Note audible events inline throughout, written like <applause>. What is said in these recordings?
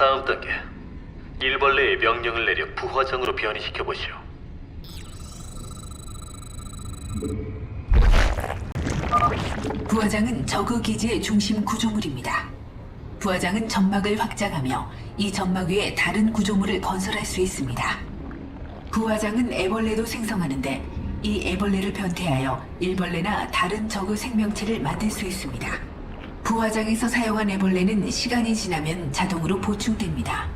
다음 단계. 일벌레의 명령을 내려 부화장으로 변이시켜 보시오. 부화장은 저그 기지의 중심 구조물입니다. 부화장은 점막을 확장하며 이 점막 위에 다른 구조물을 건설할 수 있습니다. 부화장은 애벌레도 생성하는데 이 애벌레를 변태하여 일벌레나 다른 저그 생명체를 만들 수 있습니다. 부화장에서 사용한 애벌레는 시간이 지나면 자동으로 보충됩니다.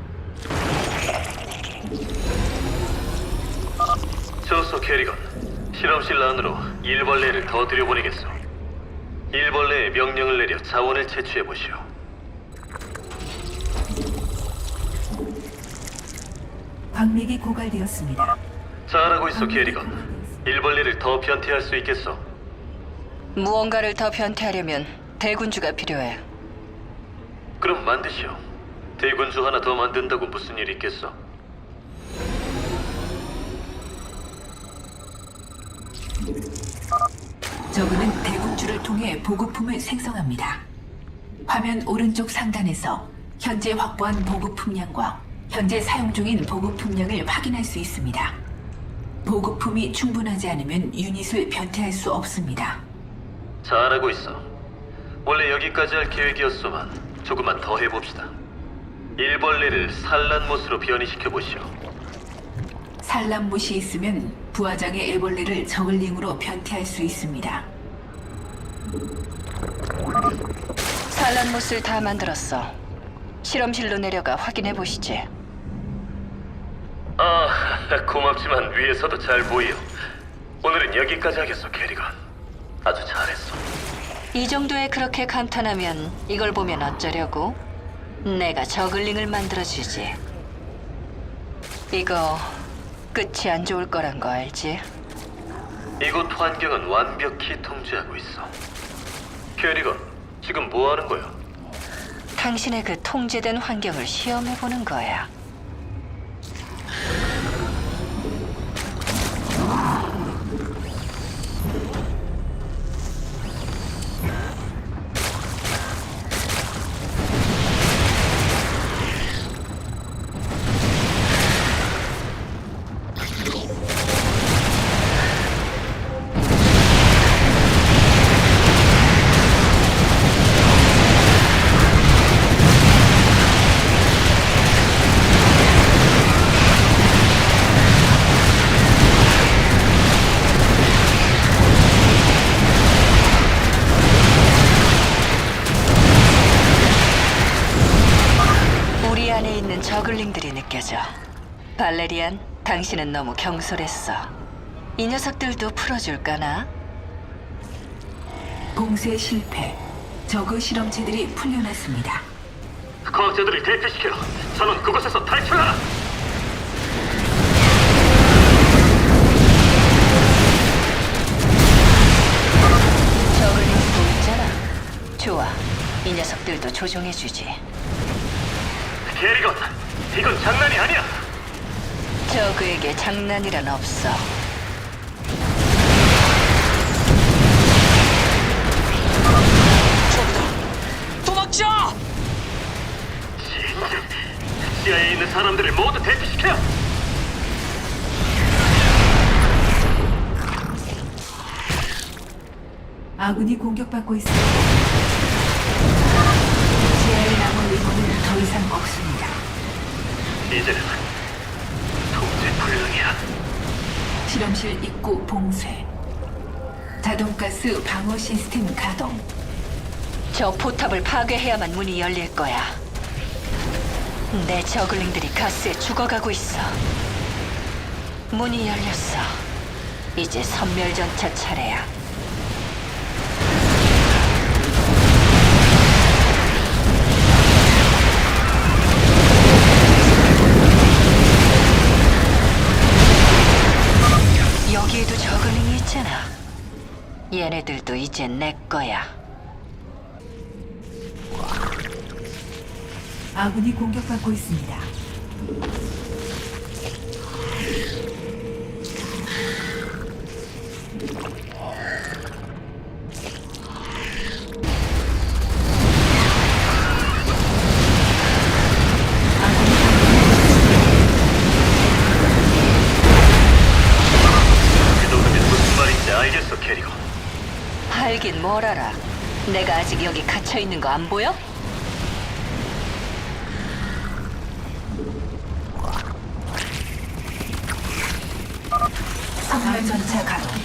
저소 캐리건, 실험실 안으로 일벌레를 더 들여보내겠소. 일벌레의 명령을 내려 자원을 채취해 보시오. 광맥이 고갈되었습니다. 잘하고 있어, 캐리건. 일벌레를 더 변태할 수 있겠어. 무언가를 더 변태하려면 대군주가 필요해. 그럼 만드시오. 대군주 하나 더 만든다고 무슨 일 있겠어? 저그는 대군주를 통해 보급품을 생성합니다. 화면 오른쪽 상단에서 현재 확보한 보급품량과 현재 사용 중인 보급품량을 확인할 수 있습니다. 보급품이 충분하지 않으면 유닛을 변태할 수 없습니다. 잘하고 있어. 원래 여기까지 할 계획이었소만 조금만 더 해봅시다. 일벌레를 산란못으로 변이시켜 보시오. 산란못이 있으면 부하장의 애벌레를 저글링으로 변태할 수 있습니다. 산란못을 다 만들었어. 실험실로 내려가 확인해 보시지. 아, <laughs> 고맙지만 위에서도 잘 보여. 오늘은 여기까지 하겠어, 캐리건. 아주 잘했어. 이 정도에 그렇게 감탄하면 이걸 보면 어쩌려고? 내가 저글링을 만들어주지. 이거 끝이 안 좋을 거란 거 알지? 이곳 환경은 완벽히 통제하고 있어. 캐리건, 지금 뭐 하는 거야? 당신의 그 통제된 환경을 시험해 보는 거야. 느껴져. 발레리안, 당신은 너무 경솔했어. 이 녀석들도 풀어줄까나? 봉쇄 실패. 저그 실험체들이 풀려났습니다. 과학자들을 대피시켜. 선원 그곳에서 탈출하라. 저글링 보이잖아. 좋아. 이 녀석들도 조종해주지. 캐리건, 이건 장난이 아니야. 저그에게 장난이란 없어. 도망쳐! 지하에 있는 사람들을 모두 대피시켜. 아군이 공격받고 있습니다. 지하에 남은 의원은 더 이상 없습니다. 이제는 통제 불능이야. 실험실 입구 봉쇄. 자동가스 방어 시스템 가동. 저 포탑을 파괴해야만 문이 열릴 거야. 내 저글링들이 가스에 죽어가고 있어. 문이 열렸어. 이제 선멸전차 차례야. 거야. 아군이 공격받고 있습니다. 뭘 알아? 내가 아직 여기 갇혀 있는 거 안 보여? 선멸 전차 가동.